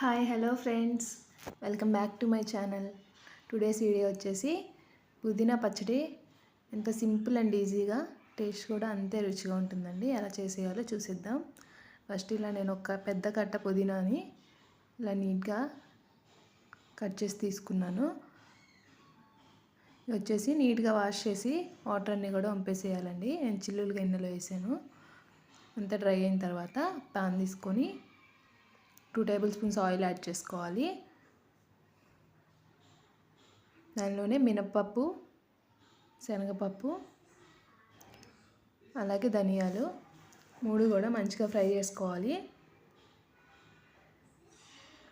Hi hello friends welcome back to my channel today's video వచ్చేసి పుదీనా పచ్చడి ఎంత సింపుల్ అండ్ ఈజీగా టేస్ట్ కూడా అంతే రుచిగా ఉంటుందండి. ఎలా చేసేయాలో చూసిద్దాం. ఫస్ట్ ఇలా నేను ఒక పెద్ద కట్ట పుదీనాని ఇలా నీట్గా కట్ చేసి తీసుకున్నాను. వచ్చేసి నీట్గా వాష్ చేసి వాటర్ అన్నీ కూడా వంపేసేయాలండి. నేను చిల్లులు గిన్నెలో వేసాను. అంతా డ్రై అయిన తర్వాత పాన్ తీసుకొని two tablespoons oil add చేసుకోవాలి. దానిలోనే మినప్పప్పు శనగపప్పు అలాగే ధనియాలు మూడు కూడా మంచిగా ఫ్రై చేసుకోవాలి.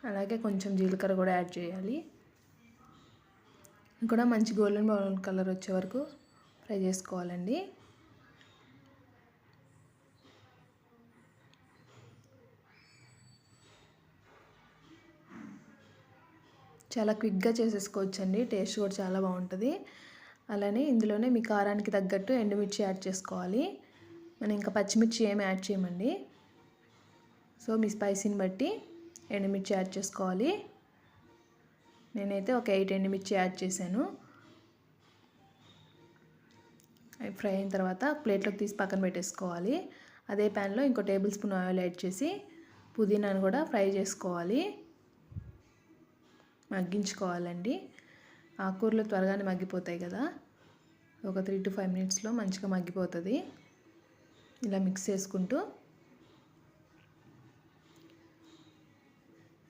అలాగే కొంచెం జీలకర్ర కూడా యాడ్ చేయాలి. కూడా మంచి గోల్డెన్ బ్రౌన్ కలర్ వచ్చే వరకు ఫ్రై చేసుకోవాలండి. చాలా క్విక్గా చేసేసుకోవచ్చండి. టేస్ట్ కూడా చాలా బాగుంటుంది. అలానే ఇందులోనే మీ కారానికి తగ్గట్టు ఎండుమిర్చి యాడ్ చేసుకోవాలి. మనం ఇంకా పచ్చిమిర్చి ఏమి యాడ్ చేయమండి. సో మీ స్పైసీని బట్టి ఎండుమిర్చి యాడ్ చేసుకోవాలి. నేనైతే ఒక ఎయిట్ ఎండుమిర్చి యాడ్ చేశాను. అవి ఫ్రై అయిన తర్వాత ప్లేట్లోకి తీసి పక్కన పెట్టేసుకోవాలి. అదే ప్యాన్లో ఇంకో టేబుల్ స్పూన్ ఆయిల్ యాడ్ చేసి పుదీనాను కూడా ఫ్రై చేసుకోవాలి. మగ్గించుకోవాలండి. ఆకుకూరలు త్వరగానే మగ్గిపోతాయి కదా. ఒక త్రీ టు ఫైవ్ మినిట్స్లో మంచిగా మగ్గిపోతుంది. ఇలా మిక్స్ చేసుకుంటూ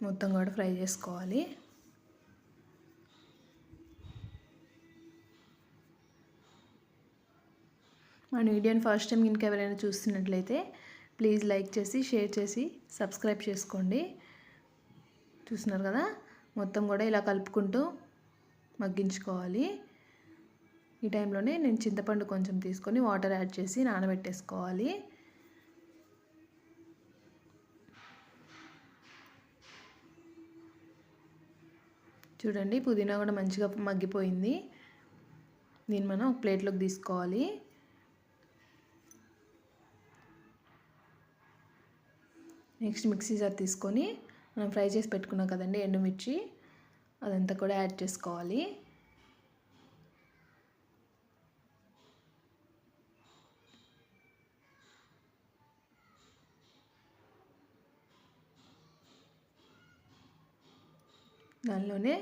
మొత్తం కూడా ఫ్రై చేసుకోవాలి. మన వీడియోని ఫస్ట్ టైం ఇంకా ఎవరైనా చూస్తున్నట్లయితే ప్లీజ్ లైక్ చేసి షేర్ చేసి సబ్స్క్రైబ్ చేసుకోండి. చూస్తున్నారు కదా? మొత్తం కూడా ఇలా కలుపుకుంటూ మగ్గించుకోవాలి. ఈ టైంలోనే నేను చింతపండు కొంచెం తీసుకొని వాటర్ యాడ్ చేసి నానబెట్టేసుకోవాలి. చూడండి పుదీనా కూడా మంచిగా మగ్గిపోయింది. దీన్ని మనం ఒక ప్లేట్లోకి తీసుకోవాలి. నెక్స్ట్ మిక్సీ జార్ తీసుకొని మనం ఫ్రై చేసి పెట్టుకున్నాం కదండి ఎండుమిర్చి అదంతా కూడా యాడ్ చేసుకోవాలి. దానిలోనే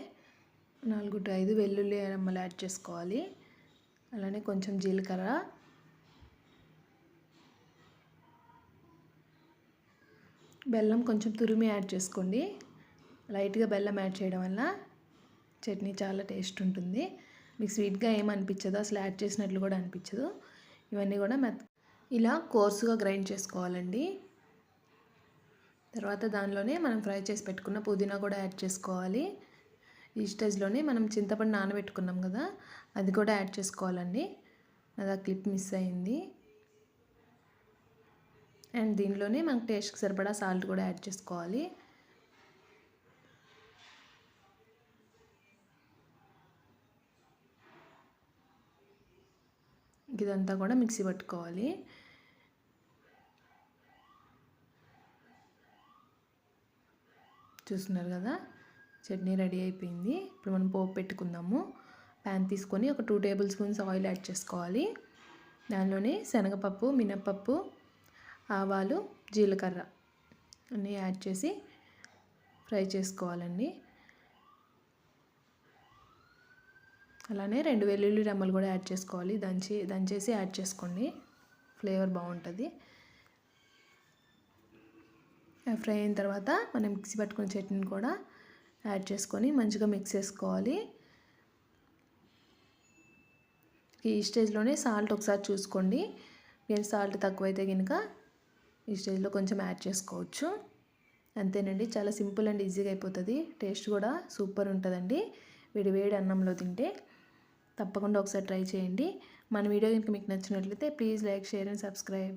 నాలుగు టు ఐదు వెల్లుల్లి రెమ్మలు యాడ్ చేసుకోవాలి. అలానే కొంచెం జీలకర్ర బెల్లం కొంచెం తురిమి యాడ్ చేసుకోండి. లైట్గా బెల్లం యాడ్ చేయడం వల్ల చట్నీ చాలా టేస్ట్ ఉంటుంది. మీకు స్వీట్గా ఏమనిపించదు అసలు యాడ్ చేసినట్లు కూడా అనిపించదు. ఇవన్నీ కూడా మెత్ ఇలా కోర్సుగా గ్రైండ్ చేసుకోవాలండి. తర్వాత దానిలోనే మనం ఫ్రై చేసి పెట్టుకున్న పుదీనా కూడా యాడ్ చేసుకోవాలి. ఈ స్టేజ్లోనే మనం చింతపండు నానబెట్టుకున్నాం కదా అది కూడా యాడ్ చేసుకోవాలండి. అది ఆ క్లిప్ మిస్ అయింది. అండ్ దీనిలోనే మనకు టేస్ట్కి సరిపడా సాల్ట్ కూడా యాడ్ చేసుకోవాలి. ఇదంతా కూడా మిక్సీ పట్టుకోవాలి. చూస్తున్నారు కదా? చట్నీ రెడీ అయిపోయింది. ఇప్పుడు మనం పోపు పెట్టుకుందాము. ప్యాన్ తీసుకొని ఒక two tablespoons oil add చేసుకోవాలి. దానిలోనే శనగపప్పు మినప్పప్పు ఆవాలు జీలకర్ర అన్నీ యాడ్ చేసి ఫ్రై చేసుకోవాలండి. అలానే రెండు వెల్లుల్లి రెమ్మలు కూడా యాడ్ చేసుకోవాలి. దంచి దంచేసి యాడ్ చేసుకోండి. ఫ్లేవర్ బాగుంటుంది. ఫ్రై అయిన తర్వాత మనం మిక్సీ పట్టుకున్న చట్నీని కూడా యాడ్ చేసుకొని మంచిగా మిక్స్ చేసుకోవాలి. ఈ స్టేజ్లోనే సాల్ట్ ఒకసారి చూసుకోండి. నేను సాల్ట్ తక్కువైతే కనుక ఈ స్టేజ్లో కొంచెం యాడ్ చేసుకోవచ్చు. అంతేనండి చాలా సింపుల్ అండ్ ఈజీగా అయిపోతుంది. టేస్ట్ కూడా సూపర్ ఉంటుందండి. వేడి వేడి అన్నంలో తింటే తప్పకుండా ఒకసారి ట్రై చేయండి. మన వీడియో కనుక మీకు నచ్చినట్లయితే please like share and subscribe.